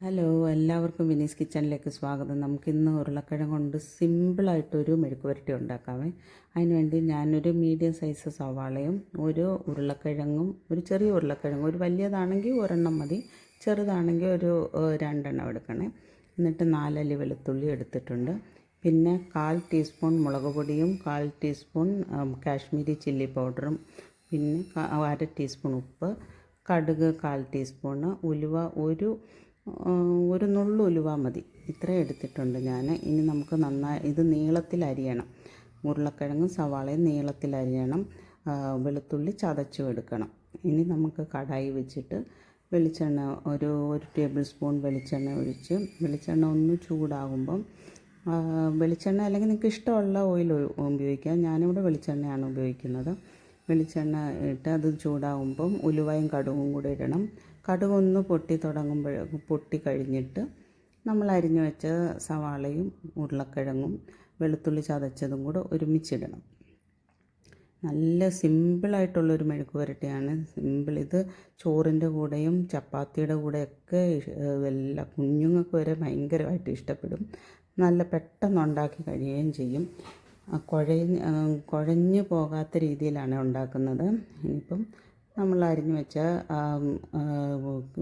Hello എല്ലാവർക്കും വിനീസ് കിച്ചണിലേക്ക് സ്വാഗതം. നമുക്കിന്ന് ഉരുളക്കിഴങ്ങ് കൊണ്ട് സിമ്പിളായിട്ടൊരു മെഴുക്ക് പുരട്ടി ഉണ്ടാക്കാമേ അതിനുവേണ്ടി ഞാനൊരു മീഡിയം സൈസ് സവാളയും ഒരു ഉരുളക്കിഴങ്ങും ഒരു ചെറിയ ഉരുളക്കിഴങ്ങും ഒരു വലിയതാണെങ്കിൽ ഒരെണ്ണം മതി ചെറുതാണെങ്കിൽ ഒരു രണ്ടെണ്ണം എടുക്കണേ. എന്നിട്ട് നാലല്ലി വെളുത്തുള്ളി എടുത്തിട്ടുണ്ട്. പിന്നെ കാൽ ടീസ്പൂൺ മുളക് പൊടിയും കാൽ ടീസ്പൂൺ കാശ്മീരി ചില്ലി പൗഡറും പിന്നെ അര ടീസ്പൂൺ ഉപ്പ് കടുക് കാൽ ടീസ്പൂണ് ഉലുവ ഒരു ഒരു നുള്ളു ഉലുവ മതി. ഇത്രയും എടുത്തിട്ടുണ്ട് ഞാൻ ഇനി നമുക്ക് നന്നായി ഇത് നീളത്തിൽ അരിയണം. ഉരുളക്കിഴങ്ങും സവാളയും നീളത്തിൽ അരിയണം. വെളുത്തുള്ളി ചതച്ചു എടുക്കണം. ഇനി നമുക്ക് കടായി വെച്ചിട്ട് വെളിച്ചെണ്ണ ഒരു ഒരു ടേബിൾ സ്പൂൺ വെളിച്ചെണ്ണ ഒഴിച്ച് വെളിച്ചെണ്ണ ഒന്ന് ചൂടാകുമ്പം വെളിച്ചെണ്ണ അല്ലെങ്കിൽ നിങ്ങൾക്ക് ഇഷ്ടമുള്ള ഓയിൽ ഉപയോഗിക്കാം. ഞാനിവിടെ വെളിച്ചെണ്ണയാണ് ഉപയോഗിക്കുന്നത്. വെളിച്ചെണ്ണ ഇട്ട് അത് ചൂടാകുമ്പം ഉലുവയും കടുകും കൂടി ഇടണം. കടുക് ഒന്ന് പൊട്ടി തുടങ്ങുമ്പോൾ പൊട്ടി കഴിഞ്ഞിട്ട് നമ്മൾ അരിഞ്ഞു വെച്ച സവാളയും ഉരുളക്കിഴങ്ങും വെളുത്തുള്ളി ചതച്ചതും കൂടെ ഒരുമിച്ചിടണം. നല്ല സിമ്പിളായിട്ടുള്ളൊരു മെഴുക്ക് പുരട്ടിയാണ്. സിമ്പിൾ ഇത് ചോറിന്റെ കൂടെയും ചപ്പാത്തിയുടെ കൂടെയൊക്കെ എല്ലാ കുഞ്ഞുങ്ങൾക്ക് വരെ ഭയങ്കരമായിട്ട് ഇഷ്ടപ്പെടും. നല്ല പെട്ടെന്ന് ഉണ്ടാക്കി കഴിയുകയും ചെയ്യും. കുഴഞ്ഞ് കുഴഞ്ഞു പോകാത്ത രീതിയിലാണ് ഉണ്ടാക്കുന്നത്. ഇനിയിപ്പം നമ്മൾ അരിഞ്ഞു വെച്ച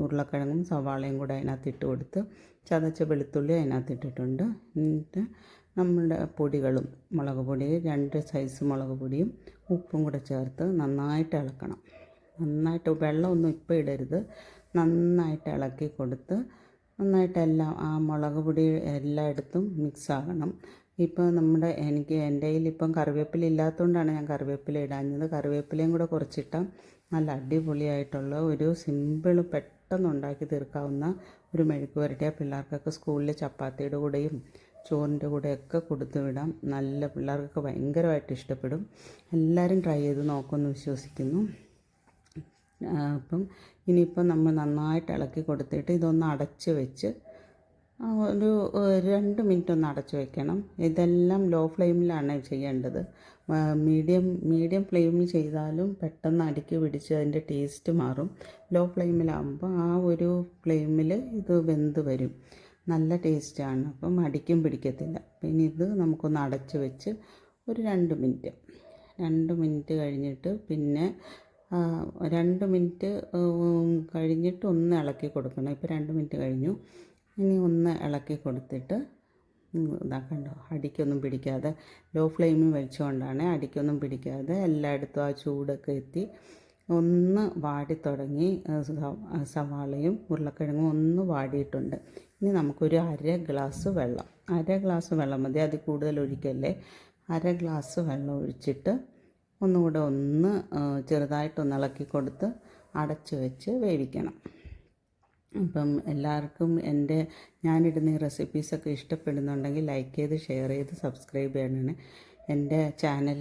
ഉരുളക്കിഴങ്ങും സവാളയും കൂടെ അതിനകത്ത് ഇട്ട് കൊടുത്ത് ചതച്ച വെളുത്തുള്ളി അതിനകത്ത് ഇട്ടിട്ടുണ്ട്. എന്നിട്ട് നമ്മുടെ പൊടികളും മുളക് പൊടി രണ്ട് സൈസ് മുളക് പൊടിയും ഉപ്പും കൂടെ ചേർത്ത് നന്നായിട്ട് ഇളക്കണം. നന്നായിട്ട് വെള്ളമൊന്നും ഇപ്പോൾ ഇടരുത്. നന്നായിട്ട് ഇളക്കി കൊടുത്ത് നന്നായിട്ട് എല്ലാം ആ മുളക് പൊടി എല്ലായിടത്തും മിക്സ് ആകണം. ഇപ്പോൾ നമ്മുടെ എനിക്ക് എന്റെ കയ്യിൽ ഇപ്പം കറിവേപ്പില ഇല്ലാത്തതുകൊണ്ടാണ് ഞാൻ കറിവേപ്പില ഇടാഞ്ഞത്. കറിവേപ്പിലയും കൂടെ കുറച്ചിട്ടാൽ നല്ല അടിപൊളിയായിട്ടുള്ള ഒരു സിമ്പിൾ പെട്ടെന്ന് ഉണ്ടാക്കി തീർക്കാവുന്ന ഒരു മെഴുക്ക് പുരട്ടിയ പിള്ളേർക്കൊക്കെ സ്കൂളിൽ ചപ്പാത്തിയുടെ കൂടെയും ചോറിന്റെ കൂടെയൊക്കെ കൊടുത്തു വിടാം. നല്ല പിള്ളേർക്കൊക്കെ ഭയങ്കരമായിട്ട് ഇഷ്ടപ്പെടും. എല്ലാവരും ട്രൈ ചെയ്ത് നോക്കുമെന്ന് വിശ്വസിക്കുന്നു. അപ്പം ഇനിയിപ്പം നമ്മൾ നന്നായിട്ട് ഇളക്കി കൊടുത്തിട്ട് ഇതൊന്ന് അടച്ച് വെച്ച് ഒരു രണ്ട് മിനിറ്റ് ഒന്ന് അടച്ചു വെക്കണം. ഇതെല്ലാം ലോ ഫ്ലെയിമിലാണ് ചെയ്യേണ്ടത്. മീഡിയം മീഡിയം ഫ്ലെയിമിൽ ചെയ്താലും പെട്ടെന്ന് അടിക്ക് പിടിച്ച് അതിന്റെ ടേസ്റ്റ് മാറും. ലോ ഫ്ലെയിമിലാകുമ്പോൾ ആ ഒരു ഫ്ലെയിമിൽ ഇത് വെന്ത് വരും. നല്ല ടേസ്റ്റാണ്. അപ്പം അടിക്കും പിടിക്കത്തില്ല. പിന്നെ ഇത് നമുക്കൊന്ന് അടച്ചു വെച്ച് ഒരു രണ്ട് മിനിറ്റ്. രണ്ട് മിനിറ്റ് കഴിഞ്ഞിട്ട് പിന്നെ രണ്ട് മിനിറ്റ് കഴിഞ്ഞിട്ട് ഒന്ന് ഇളക്കി കൊടുക്കണം. ഇപ്പോൾ രണ്ട് മിനിറ്റ് കഴിഞ്ഞു. ഇനി ഒന്ന് ഇളക്കി കൊടുത്തിട്ട് ഇതാക്കണ്ടോ ഇതാ കണ്ടോ അടിക്കൊന്നും പിടിക്കാതെ ലോ ഫ്ലെയിമിൽ വെച്ചുകൊണ്ടാണ് അടിക്കൊന്നും പിടിക്കാതെ എല്ലായിടത്തും ആ ചൂടൊക്കെ എത്തി. ഒന്ന് വാടി തുടങ്ങി സവാളയും ഉരുളക്കിഴങ്ങും ഒന്ന് വാടിയിട്ടുണ്ട്. ഇനി നമുക്കൊരു അര ഗ്ലാസ് വെള്ളം അര ഗ്ലാസ് വെള്ളം മതി അത് കൂടുതൽ ഒഴിക്കല്ലേ? അര ഗ്ലാസ് വെള്ളം ഒഴിച്ചിട്ട് ഒന്നുകൂടെ ഒന്ന് ചെറുതായിട്ടൊന്ന് ഇളക്കി കൊടുത്ത് അടച്ച് വെച്ച് വേവിക്കണം. അപ്പം എല്ലാവർക്കും എന്റെ ഞാനിടുന്ന ഈ റെസിപ്പീസൊക്കെ ഇഷ്ടപ്പെടുന്നുണ്ടെങ്കിൽ ലൈക്ക് ചെയ്ത് ഷെയർ ചെയ്ത് സബ്സ്ക്രൈബ് ചെയ്യണേ എന്റെ ചാനൽ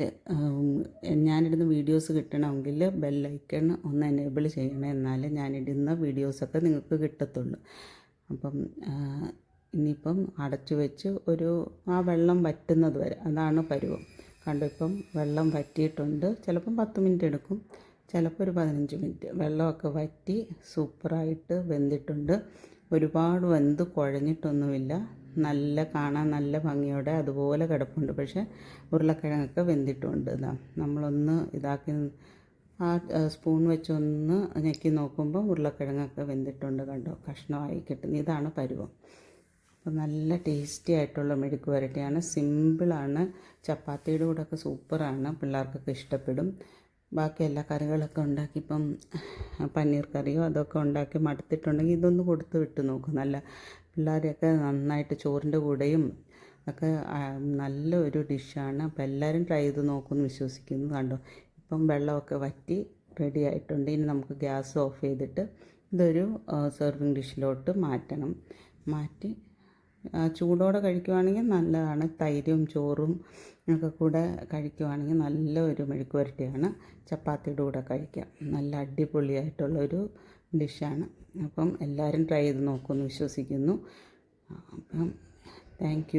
ഞാനിടുന്ന വീഡിയോസ് കിട്ടണമെങ്കിൽ ബെല്ലൈക്കൺ ഒന്ന് എനേബിൾ ചെയ്യണം. എന്നാലേ ഞാനിടുന്ന വീഡിയോസൊക്കെ നിങ്ങൾക്ക് കിട്ടത്തുള്ളൂ. അപ്പം ഇനിയിപ്പം അടച്ചു വെച്ച് ഒരു ആ വെള്ളം വറ്റുന്നത് വരെ അതാണ് പരുവം. കണ്ടു ഇപ്പം വെള്ളം വറ്റിയിട്ടുണ്ട്. ചിലപ്പം പത്ത് മിനിറ്റ് എടുക്കും. ചിലപ്പോൾ ഒരു പതിനഞ്ച് മിനിറ്റ്. വെള്ളമൊക്കെ വറ്റി സൂപ്പറായിട്ട് വെന്തിട്ടുണ്ട്. ഒരുപാട് വെന്ത് കുഴഞ്ഞിട്ടൊന്നുമില്ല. നല്ല കാണാൻ നല്ല ഭംഗിയോടെ അതുപോലെ കിടപ്പുണ്ട്. പക്ഷേ ഉരുളക്കിഴങ്ങൊക്കെ വെന്തിട്ടുണ്ട് ഇതാ. നമ്മളൊന്ന് ഇതാക്കി ആ സ്പൂൺ വെച്ചൊന്ന് ഞെക്കി നോക്കുമ്പോൾ ഉരുളക്കിഴങ്ങൊക്കെ വെന്തിട്ടുണ്ട് കണ്ടോ? കഷ്ണമായി കിട്ടുന്നു. ഇതാണ് പരുവം. അപ്പോൾ നല്ല ടേസ്റ്റി ആയിട്ടുള്ള മെഴുക്ക് വരട്ടിയാണ്. സിമ്പിളാണ്. ചപ്പാത്തിയുടെ കൂടെയൊക്കെ സൂപ്പറാണ്. പിള്ളേർക്കൊക്കെ ഇഷ്ടപ്പെടും. ബാക്കി എല്ലാ കറികളൊക്കെ ഉണ്ടാക്കി ഇപ്പം പനീർ കറിയോ അതൊക്കെ ഉണ്ടാക്കി മടുത്തിട്ടുണ്ടെങ്കിൽ ഇതൊന്ന് കൊടുത്ത് വിട്ട് നോക്കും. നല്ല പിള്ളേരെയൊക്കെ നന്നായിട്ട് ചോറിന്റെ കൂടെയും ഒക്കെ നല്ല ഒരു ഡിഷാണ്. അപ്പോൾ എല്ലാവരും ട്രൈ ചെയ്ത് നോക്കുമെന്ന് വിശ്വസിക്കുന്നു. കണ്ടോ? ഇപ്പം വെള്ളമൊക്കെ വറ്റി റെഡി ആയിട്ടുണ്ട്. ഇനി നമുക്ക് ഗ്യാസ് ഓഫ് ചെയ്തിട്ട് ഇതൊരു സെർവിങ് ഡിഷിലോട്ട് മാറ്റണം. മാറ്റി ചൂടോടെ കഴിക്കുവാണെങ്കിൽ നല്ലതാണ്. തൈരും ചോറും ഒക്കെ കൂടെ കഴിക്കുവാണെങ്കിൽ നല്ല ഒരു മെഴുക്ക് പുരട്ടിയാണ് ചപ്പാത്തിയുടെ കൂടെ കഴിക്കാം. നല്ല അടിപൊളിയായിട്ടുള്ളൊരു ഡിഷാണ്. അപ്പം എല്ലാവരും ട്രൈ ചെയ്ത് നോക്കുമെന്ന് വിശ്വസിക്കുന്നു. അപ്പം താങ്ക്